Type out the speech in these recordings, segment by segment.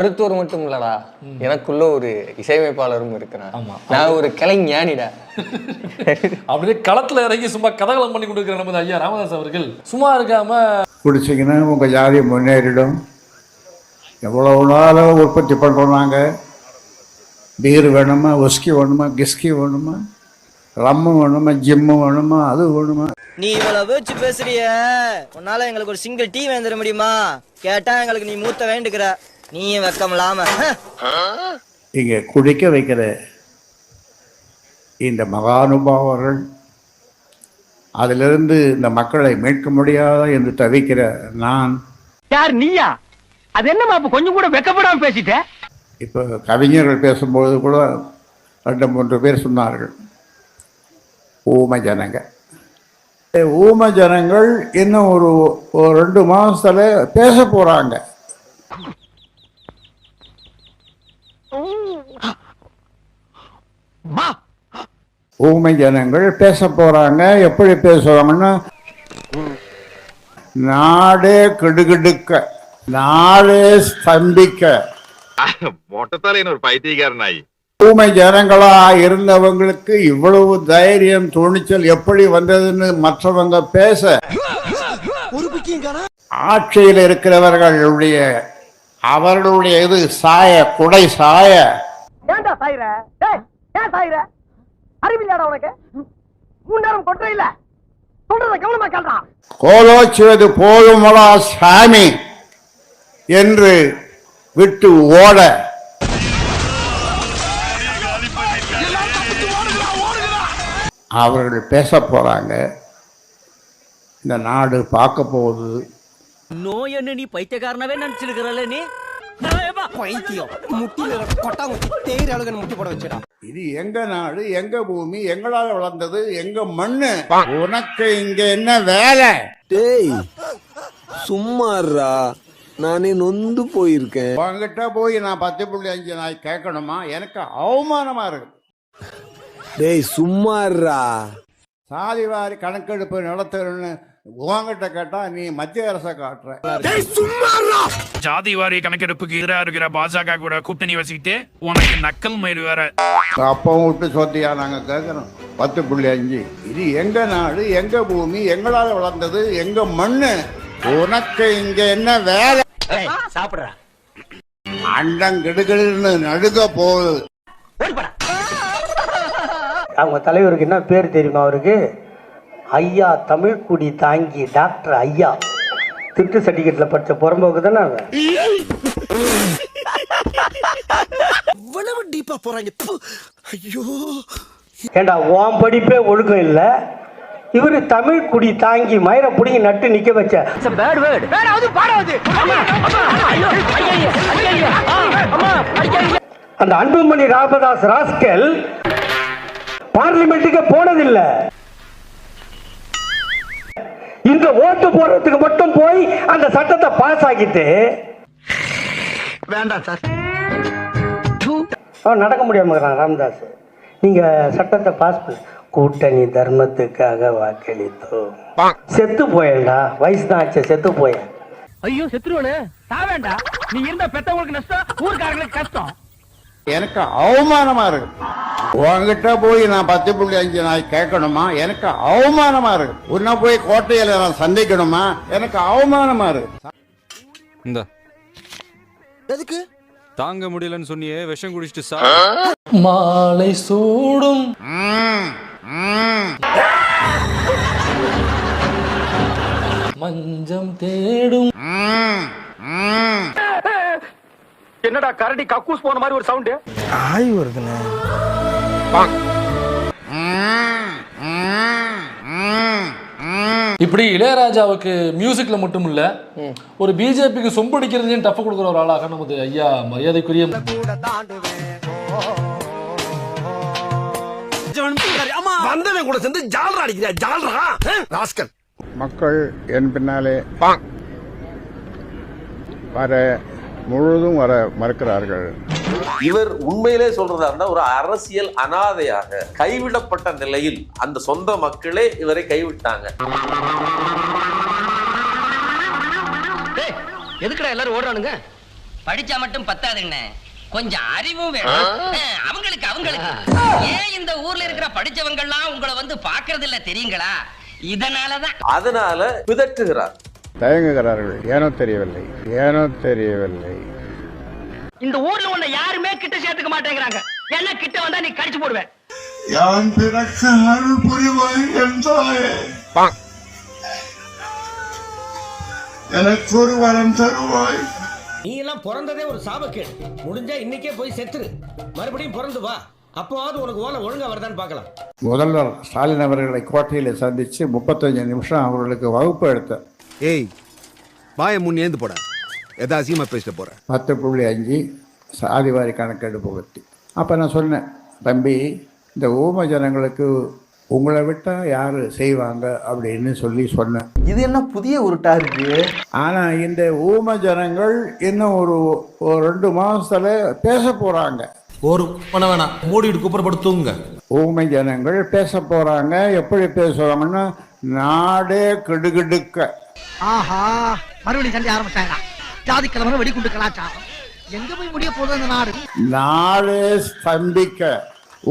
மருத்துவர் மட்டும் இல்லடா எனக்குள்ள ஒரு இசையமைப்பாளரும் இருக்கிறான் ஆமா. நான் ஒரு கலைஞானிடா அப்படியே களத்துல இறங்கி சும்மா கதகலம் பண்ணி கொடுக்குற நமது ஐயா ராமதாஸ் அவர்கள். சும்மா இருக்காம குடிச்சிங்கன்னா உங்கள் ஜாதி முன்னேறிடும். எவ்வளவு நாள் உற்பத்தி பண்ணுறோம் நாங்கள் பீர் வேணுமா விஸ்கி வேணுமா கிஸ்கி வேணுமா ரம்மு வேணுமா ஜிம்மு வேணுமா அது வேணுமா? நீ இவ்வளவு வச்சு பேசுறிய. உன்னால எங்களுக்கு ஒரு சிங்கிள் டீ வேந்திர முடியுமா? கேட்டா எங்களுக்கு நீ மூத்த வேண்டுக்கிற. நீயும் வெக்கம் இல்லாம இங்கே குடிக்க வைக்கிற இந்த மகானுபாவர்கள் அதிலிருந்து இந்த மக்களை மீட்க முடியாத என்று தவிக்கிற நான் யார் நீயா? அது என்னமா அப்ப கொஞ்சம் கூட வெக்கப்படாம பேசிட்ட? இப்போ கவிஞர்கள் பேசும்போது கூட ரெண்டு மூன்று பேர் சொன்னார்கள். ஊம ஜனங்க. ஊம ஜனங்கள் இன்னும் ஒரு ஒரு ரெண்டு மாதத்தில் பேச போகிறாங்க ஊமை ஜனங்கள் பேச போகிறாங்க எப்படி பேசுவாங்கன்னா நாடே கிடுகிடுக்க நாடே ஸ்தம்பிக்க. மொட்டத்தலைன்னு ஒரு பைத்தியக்காரனாய். ஊமை ஜனங்களா இருந்தவங்களுக்கு இவ்வளவு தைரியம் துணிச்சல் எப்படி வந்ததுன்னு மற்றவங்க பேச. ஆட்சியில் இருக்கிறவர்களுடைய அவர்களுடைய இது சாய குடை சாய. ஏன்டா சாயிர டேய் ஏன் சாயிர அறிவில்லாடா உனக்கு? மூணு கொட்டை இல்ல. சொல்றத கவனமா கேள்றா கோலோச்சுவது போதுமலா சாமி என்று விட்டு ஓட. அவர்கள் பேச போறாங்க. இந்த நாடு பார்க்க போகுது. நோய் என்ன நீ பைத்தியக்காரனவே நினைச்சிருக்கிறல்ல நீ? பைத்தியம். முட்டில கொட்டாங்குச்சி தேயிற அழகன் முட்டி போட வச்சுடா. இது எங்க நாடு எங்க பூமி எங்களால் வளர்ந்தது எங்க மண்ணு? உனக்கு இங்க என்ன வேலை? டேய் சும்மாறா நானே நொந்து போயிருக்கேன். உங்ககிட்ட போய் நான் பத்து புள்ளி அஞ்சு நாய் கேட்கணுமா? எனக்கு அவமானமா இருக்கு. டேய் சும்மாறா சாதிவாரி கணக்கெடுப்பு நடத்தணும்னு உங்ககிட்ட கேட்டா நீ மத்திய அரசை காட்டுற. ஜாதி வாரி கணக்கெடுப்புக்கு எதிராக இருக்கிற பாஜக கூட கூட்டணி வச்சுக்கிட்டு உனக்கு நக்கல் மயிறு வேற. அப்பவும் விட்டு சொத்தியா நாங்க கேட்கறோம் பத்து புள்ளி அஞ்சு. இது எங்க நாடு எங்க பூமி எங்களால் வளர்ந்தது எங்க மண்ணு? உனக்கு இங்க என்ன வேலை? சாப்பிடுறா. அண்டம் கிடுகிடுன்னு நடுக்க போகுது. அவங்க தலைவருக்கு என்ன பேர் தெரியுமா அவருக்கு? ஐயா தமிழ்குடி தாங்கி டாக்டர் ஐயா. திட்டு சர்டிஃபிகேட்ல படிச்ச புறம்போக்கு தானே அவன்? இவ்வளவு டீப்பா போறாங்க. ஐயோ. ஏண்டா உன் படிப்பே ஒழுக்கம் இல்ல? இவரு தமிழ் குடி தாங்கி மயிர புடிங்கி நட்டு நிக்க வச்ச. அந்த அன்புமணி ராமதாஸ் ராஸ்கல் பார்லிமெண்ட்டுக்கு போனதில்லை. இந்த ஓட்டு போடுறதுக்கு மட்டும் போய் அந்த சட்டத்தை பாஸ் ஆக்கிட்டு வேண்டாம் சார். அவன் நடக்க முடியாம இருக்கிறான் ராமதாஸ் நீங்க சட்டத்தை பாஸ் பண்ண கூட்டணி தர்மத்துக்காக வாக்களித்தோம். செத்து போயேன்டா வயசு தான் ஆச்சு செத்து போயேன். ஐயோ செத்துருவனே. சாவேண்டா. நீ இருந்த பெத்தவங்களுக்கு நஷ்டம் ஊர்க்காரங்களுக்கு கஷ்டம். எனக்கு அவமானமா இருக்கு. உங்ககிட்ட போய் நான் பத்து புள்ளி அஞ்சு நாய் கேட்கணுமா? எனக்கு அவமானமா இருக்கு. உன்னை போய் கோட்டையில நான் சந்திக்கணுமா? எனக்கு அவமானமா இருக்கு. இந்த. எதுக்கு? தாங்க முடியலன்னு சொன்னியே விஷம் குடிச்சிட்டு சா மாலை சூடும். மஞ்சம் தேடும். என்னடா கரடி கக்கூஸ் போன மாதிரி ஒரு சவுண்ட் ஆய் வருதுண்ணே. இப்படி இளையராஜாவுக்கு மியூசிக்ல மட்டும் இல்ல ஒரு பிஜேபிக்கு சொம்படிக்கிறதையும் டஃப் கொடுக்குற ஒரு ஆளாக நமது ஐயா மரியாதைக்குரிய வந்தவன் கூட சேர்ந்து ஜால்ரா அடிக்கிறியா? ஜால்ரா? ராஸ்கல். மக்கள் என் பின்னாலே வர முழுதும் வர மறுக்கிறார்கள். இவர் உண்மையிலே சொல்றதா இருந்தா ஒரு அரசியல் அனாதையாக கைவிடப்பட்ட நிலையில் அந்த சொந்த மக்களே இவரை கைவிட்டாங்க. எதுக்குடா எல்லாரும் ஓடுறானுங்க? படிச்சா மட்டும் பத்தாதுண்ணே கொஞ்சம் அறிவும் வேணும். அவங்களுக்கு அவங்களுக்கு. ஏன் இந்த ஊர்ல இருக்கிற படிச்சவங்க எல்லாம் உங்களை வந்து பாக்குறது இல்ல தெரியுங்களா? இதனாலதான். அதனால பிதற்றுகிறார் தயங்குகிறார்கள். ஏனோ தெரியவில்லை. ஏனோ தெரியவில்லை. இந்த ஊர்ல உன்னை யாருமே கிட்ட சேர்த்துக்க மாட்டேங்கிறாங்க. என்ன கிட்ட வந்தா நீ கடிச்சு போடுவேன் யான் பிறக்க அருள் புரிவாய் என்றாயே. எனக்கு ஒரு வரம் தருவாய். நீ எல்லாம் பிறந்ததே ஒரு சாபக்கேடு. முடிஞ்சா இன்னைக்கே போய் செத்துரு. மறுபடியும் பிறந்து வா. அப்போவாவது உனக்கு ஓலை ஒழுங்கா வருதான்னு பார்க்கலாம். முதல்வர் ஸ்டாலின் அவர்களை கோட்டையில் சந்தித்து முப்பத்தஞ்சு நிமிஷம் அவர்களுக்கு வகுப்பு எடுத்தேன் ஏய் வாய முன் ஏந்து போட. எதா அசிங்கமா பேசிட்டு போற பத்து புள்ளி அஞ்சு சாதிவாரி கணக்கெடுப்பு பற்றி அப்போ நான் சொன்னேன் தம்பி இந்த ஊம ஜனங்களுக்கு உங்களை விட்டால் யார் செய்வாங்க? அப்படின்னு சொல்லி சொன்னேன். இது என்ன புதிய உருட்டா இருக்கு? ஆனால் இந்த ஊம ஜனங்கள் இன்னும் ஒரு ஒரு ரெண்டு மாதத்தில் பேச போகிறாங்க ஒரு பண்ண வேணாம் மூடிட்டு குப்புறப்படுத்துங்க ஊமை ஜனங்கள் பேச போகிறாங்க எப்படி பேசுவாங்கன்னா நாடே கிடுகிடுக்க. ஆஹா மறுபடியும் சண்டை ஆரம்பிச்சாங்க ஜாதி வெடிகுண்டு கலாச்சாரம். எங்க போய் முடிய போகுது அந்த நாடு? நாடே ஸ்தம்பிக்க.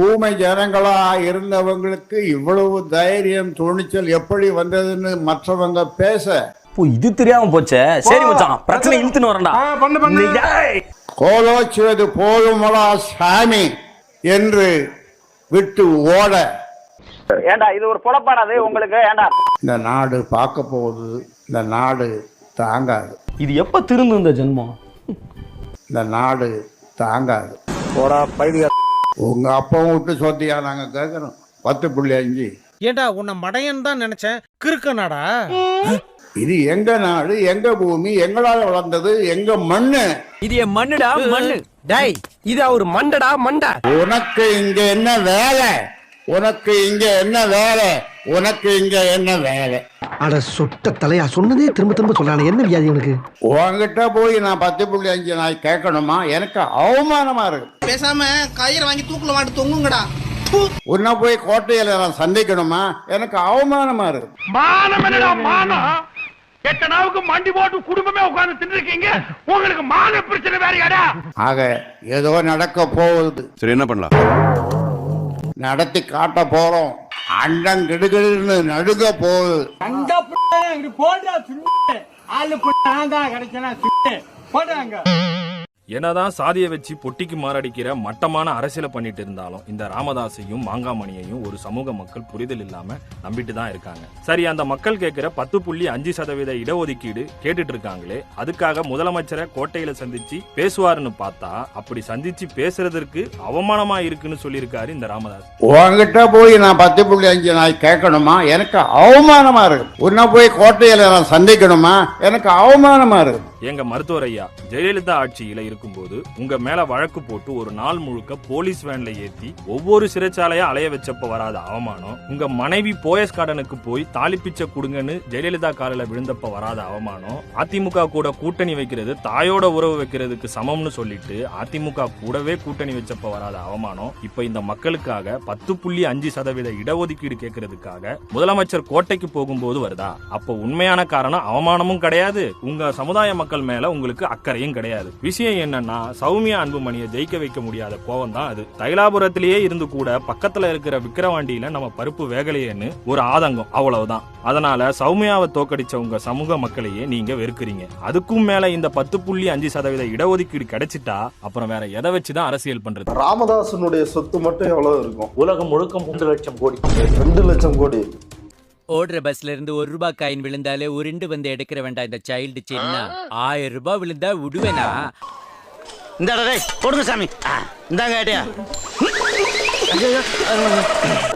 ஊமை ஜனங்களா இருந்தவங்களுக்கு இவ்வளவு தைரியம் துணிச்சல் எப்படி வந்ததுன்னு மற்றவங்க பேச. இது தெரியாம போச்சே. சரி மச்சான் பிரச்சனை இழுத்துன்னு வரேன்டா. கோலோச்சுவது போதுமலா சாமி என்று விட்டு ஓட. ஏண்டா இது ஒரு பொழப்பாடாது உங்களுக்கு? ஏண்டா? இந்த நாடு பார்க்க போகுது. இந்த நாடு தாங்காது. இது எப்ப திருந்து இந்த ஜென்மம்? இந்த நாடு தாங்காது. போடா பைதிக உங்க அப்பாவும் விட்டு சொத்தியா நாங்க கேட்கறோம் பத்து புள்ளி அஞ்சு. ஏண்டா உன்னை மடையன் தான் நினைச்சேன். கிறுக்கனாடா? இது எங்க நாடு எங்க பூமி எங்களால வளர்ந்தது எங்க மண்ணு? இது என் மண்ணுடா மண்ணு. டேய் இது அவர் மண்டடா மண்டா. உனக்கு இங்க என்ன வேலை? உனக்கு இங்க என்ன வேலை? உனக்கு இங்க என்ன வேலை? அட சொட்ட தலையா சொன்னதே திரும்ப திரும்ப சொல்றானே என்ன வியாதி உனக்கு? உன்கிட்ட போய் நான் பத்து புள்ளி அஞ்சு நாய் கேட்கணுமா? எனக்கு அவமானமா இருக்கு. பேசாம கயிறை வாங்கி தூக்குல மாட்டு தொங்குங்கடா. உன்னை போய் கோட்டையில நான் சந்திக்கணுமா? எனக்கு அவமானமா இருக்கு. மானம் என்னடா மானம்? எத்தனாவுக்கு மண்டி போட்டு குடும்பமே உட்கார்ந்து தின்னுருக்கீங்க? உங்களுக்கு மான பிரச்சனை வேறையாடா? ஆக ஏதோ நடக்க போகுது. சரி என்ன பண்ணலாம்? நடத்தி காட்ட போறோம். அண்டம் கெடுகள்னு நடுங்க போகுது. அந்த போடுறா ஆளு நான் தான் கிடைச்சனா போடுறாங்க. என்னதான் சாதியை வச்சு பொட்டிக்கு மாரடிக்கிற மட்டமான அரசியலை பண்ணிட்டு இருந்தாலும் இந்த ராமதாஸையும் மாங்காமணியையும் ஒரு சமூக மக்கள் புரிதல் இல்லாம நம்பிட்டு தான் இருக்காங்க. சரி அந்த மக்கள் கேட்கிற பத்து புள்ளி அஞ்சு சதவீத இடஒதுக்கீடு கேட்டுட்டு இருக்காங்களே அதுக்காக முதலமைச்சரை கோட்டையில சந்திச்சு பேசுவாருன்னு பார்த்தா அப்படி சந்திச்சு பேசுறதற்கு அவமானமா இருக்குன்னு சொல்லியிருக்காரு இந்த ராமதாஸ். உங்ககிட்ட போய் நான் பத்து புள்ளி அஞ்சு நாய் கேட்கணுமா? எனக்கு அவமானமா இருக்கு. உன்ன போய் கோட்டையில நான் சந்திக்கணுமா? எனக்கு அவமானமா இருக்கு. எங்க மருத்துவர் ஐயா ஜெயலலிதா ஆட்சியில இருக்கும்போது உங்க மேல வழக்கு போட்டு ஒரு நாள் முழுக்க போலீஸ் வேன்ல ஏத்தி ஒவ்வொரு சிறைச்சாலையா அலைய வச்சப்ப வராத அவமானம் உங்க மனைவி போயஸ் கார்டனுக்கு போய் தாலிப்பிச்ச குடுங்கன்னு ஜெயலலிதா காலில விழுந்தப்ப வராத அவமானம் அதிமுக கூட கூட்டணி வைக்கிறது தாயோட உறவு வைக்கிறதுக்கு சமம்னு சொல்லிட்டு அதிமுக கூடவே கூட்டணி வச்சப்ப வராத அவமானம் இப்ப இந்த மக்களுக்காக பத்து புள்ளி அஞ்சு சதவீத இடஒதுக்கீடு கேட்கறதுக்காக முதலமைச்சர் கோட்டைக்கு போகும்போது வருதா? அப்போ உண்மையான காரணம் அவமானமும் கிடையாது உங்க சமுதாய மக்கள் மேல உங்களுக்கு அக்கறையும் கிடையாது. விஷயம் என்னன்னா சௌமியா அன்புமணியை ஜெயிக்க வைக்க முடியாத கோவம் தான் அது. தைலாபுரத்திலேயே இருந்து கூட பக்கத்துல இருக்கிற விக்கிரவாண்டியில நம்ம பருப்பு வேகலையேன்னு ஒரு ஆதங்கம் அவ்வளவுதான். அதனால சௌமியாவை தோக்கடிச்ச உங்க சமூக மக்களையே நீங்க வெறுக்கிறீங்க. அதுக்கும் மேல இந்த பத்து புள்ளி அஞ்சு சதவீத இடஒதுக்கீடு கிடைச்சிட்டா அப்புறம் வேற எதை வச்சுதான் அரசியல் பண்றது? ராமதாசனுடைய சொத்து மட்டும் எவ்வளவு இருக்கும்? உலகம் முழுக்க மூன்று லட்சம் கோடி. ரெண்டு லட்சம் கோடி. ஓடுற பஸ்ல இருந்து ஒரு ரூபாய் காயின் விழுந்தாலே உருண்டு வந்து எடுக்கிற வேண்டாம் இந்த சைல்டு சின்ன ஆயிரம் ரூபாய் விழுந்தா விடுவேனா? இந்த கொடுங்க சாமி. இந்தாங்க ஐடியா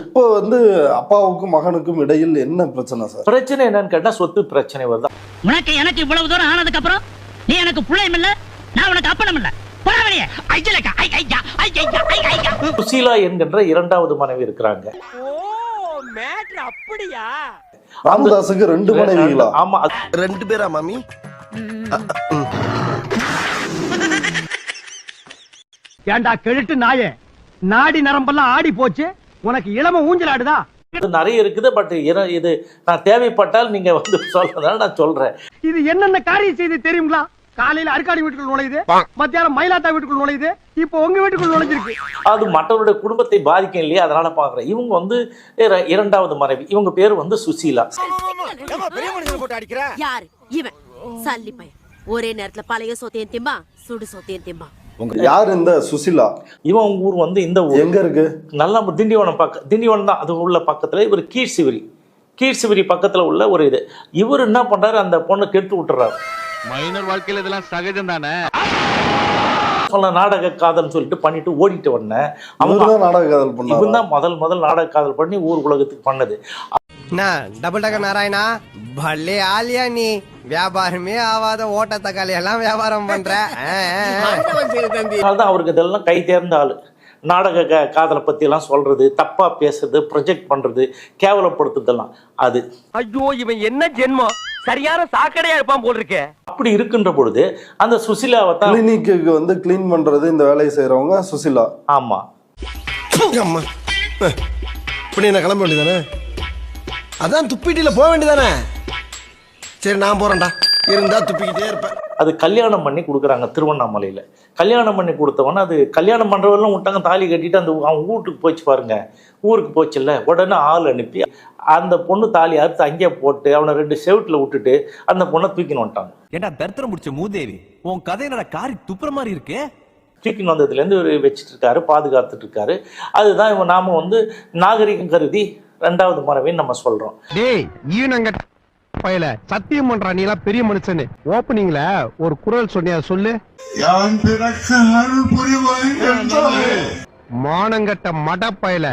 இப்போ வந்து அப்பாவுக்கும் மகனுக்கும் இடையில் என்ன பிரச்சனை சார்? பிரச்சனை என்னன்னு கேட்டா சொத்து பிரச்சனை வருது? உனக்கு எனக்கு இவ்வளவு தூரம் ஆனதுக்கு அப்புறம் நீ எனக்கு பிள்ளையும் இல்ல நான் உனக்கு அப்பனும் இல்ல. போடாமலையே ஐயலக்கா ஐ ஐயா ஐ ஐயா ஐ ஐயா சுசீலா என்கின்ற இரண்டாவது மனைவி இருக்கிறாங்க. ராமதாஸுக்கு ரெண்டு மனைவிகளா ஆமா ரெண்டு பேரா மாமி? ஏண்டா கெழுட்டு நாயே? நாடி நரம்பெல்லாம் ஆடி போச்சு. உனக்கு இளம ஊஞ்சல் ஆடுதா அது நிறைய இருக்குது பட் இது நான் தேவைப்பட்டால் நீங்க வந்து சொல்றதால நான் சொல்றேன். இது என்னென்ன காரியம் செய்து தெரியுங்களா? காலையில அருக்காடி வீட்டுக்குள்ள நுழையுது மத்தியானம் மயிலாத்தா வீட்டுக்குள்ள நுழையுது இப்போ உங்க வீட்டுக்குள்ள நுழைஞ்சிருக்கு. அது மற்றவருடைய குடும்பத்தை பாதிக்கும் இல்லையா? அதனால பாக்குறேன் இவங்க வந்து இர- இரண்டாவது மனைவி இவங்க பேர் வந்து சுசீலா. யாரு? இவன். சல்லி பையன். ஒரே நேரத்துல பழைய சோத்தையும் திம்பா சுடு சோத்தையும் திம்பா யார் இந்த சுசிலா? இவன் ஊர் வந்து இந்த ஊர். எங்க இருக்கு? நல்லா திண்டிவனம் பக்கம் திண்டிவனம் தான். அது உள்ள பக்கத்துல இவர் கீழ்சிவிரி. கீழ்சிவிரி பக்கத்துல உள்ள ஒரு இது. இவர் என்ன பண்றாரு? அந்த பொண்ணை கெடுத்து விட்டுறாரு. மைனர் வாழ்க்கையில இதெல்லாம் சகஜம் தானே சொன்ன நாடக காதல்னு சொல்லிட்டு பண்ணிட்டு ஓடிட்டு வந்தேன். இவர்தான் நாடக காதல் பண்ணாரா? இவன் தான் முதல் முதல் நாடக காதல் பண்ணி ஊர் உலகத்துக்கு பண்ணது. Double decker Narayana? பல்லே ஆலியா நீ. வியாபாரமே ஆவாத ஓட்ட தக்காளி எல்லாம் வியாபாரம் பண்ற. அவருக்கு இதெல்லாம் கை தேர்ந்த ஆளு. நாடக க- காதலை பத்தி எல்லாம் சொல்றது தப்பா பேசுறது ப்ரொஜெக்ட் பண்றது கேவலப்படுத்துறதெல்லாம். அது. ஐயோ இவன் என்ன ஜென்மம்? சரியான சாக்கடையா இருப்பான் போல் இருக்கே அப்படி இருக்கின்ற பொழுது அந்த சுசிலாவை தான் கிளினிக்கு வந்து க்ளீன் பண்றது இந்த வேலையை செய்யறவங்க சுசிலா. ஆமா. அம்மா. இப்படி என்ன கிளம்ப வேண்டியதானே? அதான் துப்பிட்டில போக வேண்டியதானே? சரி நான் போறேன்டா. இருந்தா துப்பிக்கிட்டே இருப்பேன். அது கல்யாணம் பண்ணி கொடுக்குறாங்க திருவண்ணாமலையில. கல்யாணம் பண்ணி கொடுத்தவொன்னே அது கல்யாணம் பண்றவரெல்லாம் விட்டாங்க தாலி கட்டிட்டு அந்த அவன் வீட்டுக்கு போச்சு பாருங்க. ஊருக்கு போச்சுல்ல உடனே ஆள் அனுப்பி அந்த பொண்ணு தாலி அறுத்து அங்கேயே போட்டு அவனை ரெண்டு செவுட்டில் விட்டுட்டு அந்த பொண்ணை தூக்கின்னு வந்துட்டாங்க. ஏண்டா தர்த்தரம் முடிச்ச மூதேவி? உன் கதை என்னடா காரி துப்புற மாதிரி இருக்கே? தூக்கின்னு வந்ததுலேருந்து இவர் வச்சுட்டு இருக்காரு பாதுகாத்துட்டு இருக்காரு அதுதான் இவன் நாம வந்து நாகரிகம் கருதி ரெண்டாவது மரபின்னு நம்ம சொல்றோம். டேய் ஈனங்க பயல சத்தியம் பண்றா நீ எல்லாம் பெரிய மனுஷனு ஓப்பனிங்ல ஒரு குரல் சொன்னியா சொல்லு. மானங்கட்ட மட பயல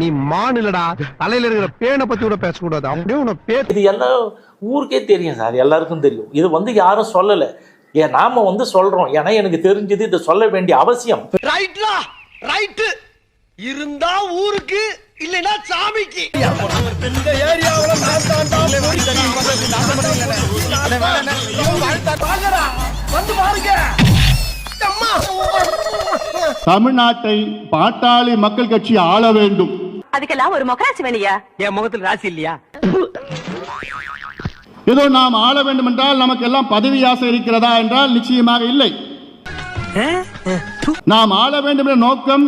நீ மான் இல்லடா. தலையில இருக்கிற பேனை பத்தி கூட பேசக்கூடாது. அப்படியே உன பே இது எல்லாம் ஊருக்கே தெரியும் சார். எல்லாருக்கும் தெரியும். இது வந்து யாரும் சொல்லலை. ஏன் நாம வந்து சொல்றோம். ஏன்னா எனக்கு தெரிஞ்சது இதை சொல்ல வேண்டிய அவசியம். ரைட்லா ரைட்டு இருந்தா ஊருக்கு இல்லைன்னா சாமிக்கு. இந்த ஏரியாவுல நான் தாண்டா வந்து பாருங்க அம்மா தமிழ்நாட்டை பாட்டாளி மக்கள் கட்சி ஆள வேண்டும். அதுக்கெல்லாம் ஒரு மொக்கராசி வேலையா என் முகத்துல ராசி இல்லையா? ஏதோ நாம் ஆள வேண்டும் என்றால் நமக்கு எல்லாம் பதவி ஆசை இருக்கிறதா என்றால் நிச்சயமாக இல்லை. நாம் ஆள வேண்டும் என்ற நோக்கம்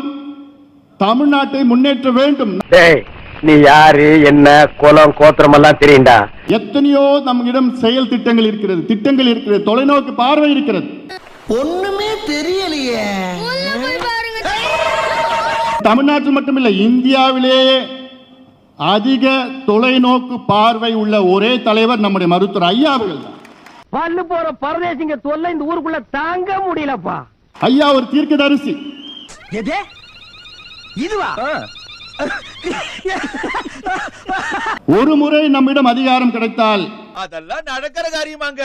தமிழ்நாட்டை முன்னேற்ற வேண்டும். டேய் நீ யாரு என்ன குலம் கோத்திரம் எல்லாம் தெரியும்டா எத்தனையோ நம்மிடம் செயல் திட்டங்கள் இருக்கிறது. திட்டங்கள் இருக்கிறது. தொலைநோக்கு பார்வை இருக்கிறது. ஒண்ணுமே தெரியலையே. தமிழ்நாட்டில் மட்டுமில்லை இந்தியாவிலேயே அதிக தொலைநோக்கு பார்வை உள்ள ஒரே தலைவர் நம்முடைய மருத்துவர் ஐயா அவர்கள் பல்லு போற பரதேசிங்க தொல்லை இந்த ஊருக்குள்ள தாங்க முடியலப்பா. ஐயா ஒரு தீர்க்கதரிசி. இதுவா? ஒரு முறை நம்மிடம் அதிகாரம் கிடைத்தால் அதெல்லாம் நடக்கிற காரியமாங்க.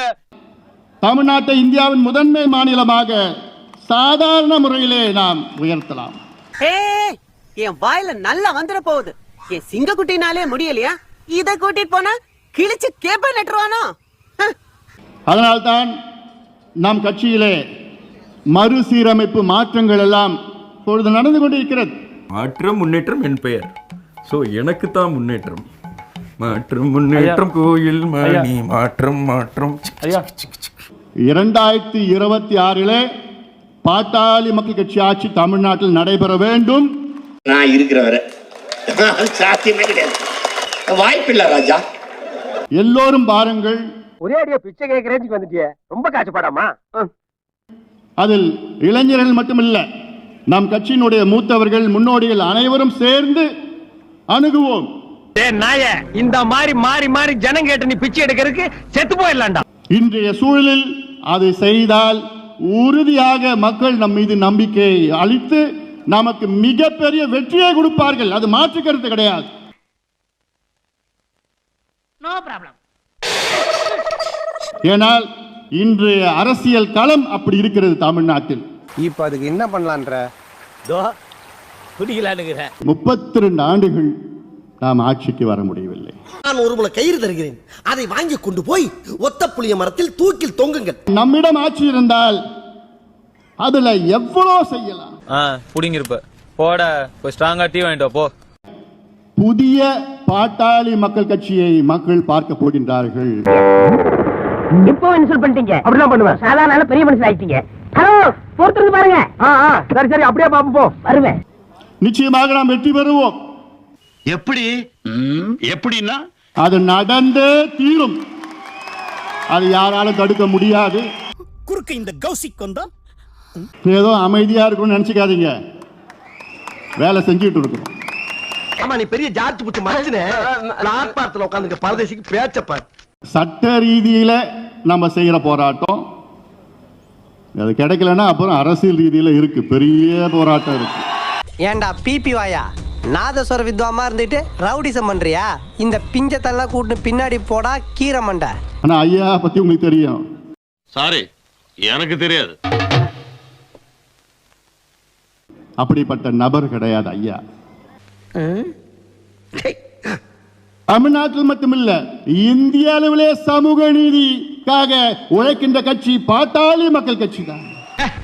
தமிழ்நாட்டை இந்தியாவின் முதன்மை மாநிலமாக சாதாரண முறையிலே நாம் உயர்த்தலாம். என் வாயில நல்லா வந்துட போகுது. என் சிங்க குட்டினாலே முடியலையா? இத கூட்டிட்டு போனா கிழிச்சு கேப்ப நட்டுருவானோ? அதனால்தான் நம் கட்சியிலே மறுசீரமைப்பு மாற்றங்கள் எல்லாம் இப்பொழுது நடந்து கொண்டிருக்கிறது. மாற்றம் முன்னேற்றம் என் பெயர். ஸோ எனக்கு தான் முன்னேற்றம். மாற்றம் முன்னேற்றம் கோயில் மணி மாற்றம் மாற்றம். இரண்டாயிரத்தி இருபத்தி ஆறிலே பாட்டாளி மக்கள் கட்சி ஆட்சி தமிழ்நாட்டில் நடைபெற வேண்டும். நான் இருக்கிற வரை சாத்தியமே கிடையாது. வாய்ப்பில்லை ராஜா. எல்லோரும் பாருங்கள். ஒரே அடியா பிச்சை கேட்க ரேஞ்சுக்கு வந்துட்டியே. ரொம்ப காசுப்படாமா அதில் இளைஞர்கள் மட்டுமில்ல. நம் கட்சியினுடைய மூத்தவர்கள் முன்னோடிகள் அனைவரும் சேர்ந்து அணுகுவோம். நாய இந்த மாதிரி மாறி மாறி ஜனம் கேட்டு நீ பிச்சை எடுக்கிறதுக்கு செத்து போயிடலாம்டா. இன்றைய சூழலில் அதை செய்தால் உறுதியாக மக்கள் நம் மீது நம்பிக்கை அளித்து நமக்கு மிகப்பெரிய வெற்றியை கொடுப்பார்கள். அது மாற்று கருத்து கிடையாது. நோ ப்ராப்ளம் ஏனால் இன்று அரசியல் களம் அப்படி இருக்கிறது தமிழ்நாட்டில். இப்ப அதுக்கு என்ன பண்ணலான்ற? குடிக்கலானுங்கிறேன் முப்பத்தி ரெண்டு ஆண்டுகள் நாம் ஆட்சிக்கு வர முடியவில்லை. நான் ஒரு முளை கயிறு தருகிறேன். அதை வாங்கி கொண்டு போய் ஒத்த புளிய மரத்தில் தூக்கில் தொங்குங்கள். நம்மிடம் ஆட்சி இருந்தால் அதுல எவ்வளோ செய்யலாம்? புடிங்கிருப்ப. போட போய் ஸ்ட்ராங்கா டீ வாங்கிட்டு வா, போ. புதிய பாட்டாளி மக்கள் கட்சியை மக்கள் பார்க்க போகின்றார்கள். இப்போ இன்சல்ட் பண்ணிட்டீங்க. அப்படிதான் பண்ணுவேன். சாதாரண பெரிய மனுஷன் ஆயிட்டீங்க. ஹலோ பொறுத்திருந்து பாருங்க. சரி சரி அப்படியே பாப்போம் போ. வருவேன். நிச்சயமாக நாம் வெற்றி பெறுவோம். எப்படி? எப்படின்னா? அது நடந்தே தீரும். அது யாராலும் தடுக்க முடியாது. குறுக்கு இந்த கௌசிக் வந்தா? ஏதோ அமைதியா இருக்கும்னு நினைச்சுக்காதீங்க. வேலை செஞ்சுட்டு இருக்கிறோம். ஆமா நீ பெரிய ஜார்ஜ் புச்சு மனுஷனே. பிளாட்பாரத்துல உட்காந்துக்க பரதேசிக்கு பேச்சப்பார் சட்ட ரீதியில நம்ம செய்யற போராட்டம். அது கிடைக்கலன்னா அப்புறம் அரசியல் ரீதியில இருக்கு. பெரிய போராட்டம் இருக்கு. ஏன்டா பிபி வாயா? நாதஸ்வர வித்வாமா இருந்துட்டு ரவுடிசம் பண்றியா? இந்த பிஞ்சத்தெல்லாம் கூட்டு பின்னாடி போடா கீரை மண்டை. ஆனா ஐயா பத்தி உங்களுக்கு தெரியும். சாரி எனக்கு தெரியாது. அப்படிப்பட்ட நபர் கிடையாது ஐயா. தமிழ்நாட்டில் மட்டுமில்ல இந்திய அளவிலே சமூக நீதிக்காக உழைக்கின்ற கட்சி பாட்டாளி மக்கள் கட்சி தான்.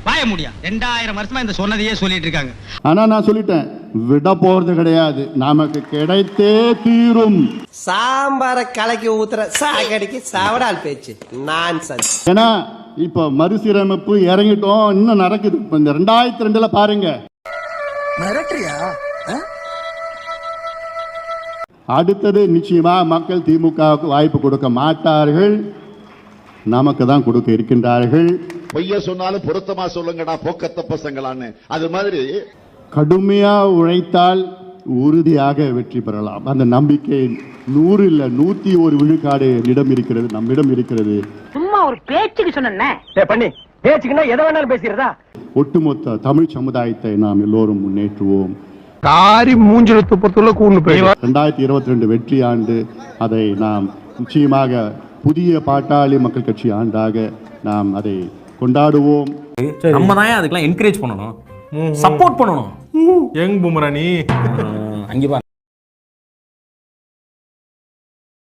வாய முடியா. ரெண்டாயிரம் வருஷமா இந்த சொன்னதையே சொல்லிட்டு இருக்காங்க. ஆனா நான் சொல்லிட்டேன் விட போறது கிடையாது. நமக்கு கிடைத்தே தீரும். சாம்பார கலக்கி ஊத்துற சாகடிக்கு சாவடால் பேச்சு. நான் ஏன்னா இப்ப மறுசீரமைப்பு இறங்கிட்டோம் இன்னும் நடக்குது. இப்ப இந்த ரெண்டாயிரத்தி ரெண்டுல பாருங்க. மிரட்டுறியா? அடுத்தது நிச்சயமா மக்கள் திமுகவுக்கு வாய்ப்பு கொடுக்க மாட்டார்கள். நமக்கு தான் கொடுக்க இருக்கின்றார்கள். பொய்ய சொன்னாலும் பொருத்தமா சொல்லுங்கடா போக்கத்த பசங்களான்னு. அது மாதிரி கடுமையா உழைத்தால் உறுதியாக வெற்றி பெறலாம். அந்த நம்பிக்கை நூறு இல்ல நூத்தி ஒரு விழுக்காடு என்னிடம் இருக்கிறது நம்மிடம் இருக்கிறது. சும்மா ஒரு பேச்சுக்கு சொன்னேன் பண்ணி பேச்சுக்குன்னா எதை வேணாலும் பேசுறதா ஒட்டுமொத்த தமிழ் சமுதாயத்தை நாம் எல்லோரும் முன்னேற்றுவோம். காரி மூஞ்சில துப்பத்துள்ள கூண்டு போய் ரெண்டாயிரத்தி இருபத்தி ரெண்டு வெற்றி ஆண்டு அதை நாம் நிச்சயமாக புதிய பாட்டாளி மக்கள் கட்சி ஆண்டாக நாம் அதை கொண்டாடுவோம். நம்ம தான் அதுக்கெல்லாம் என்கரேஜ் பண்ணணும்? சப்போர்ட் பண்ணணும். யங் புமரா நீ அங்கே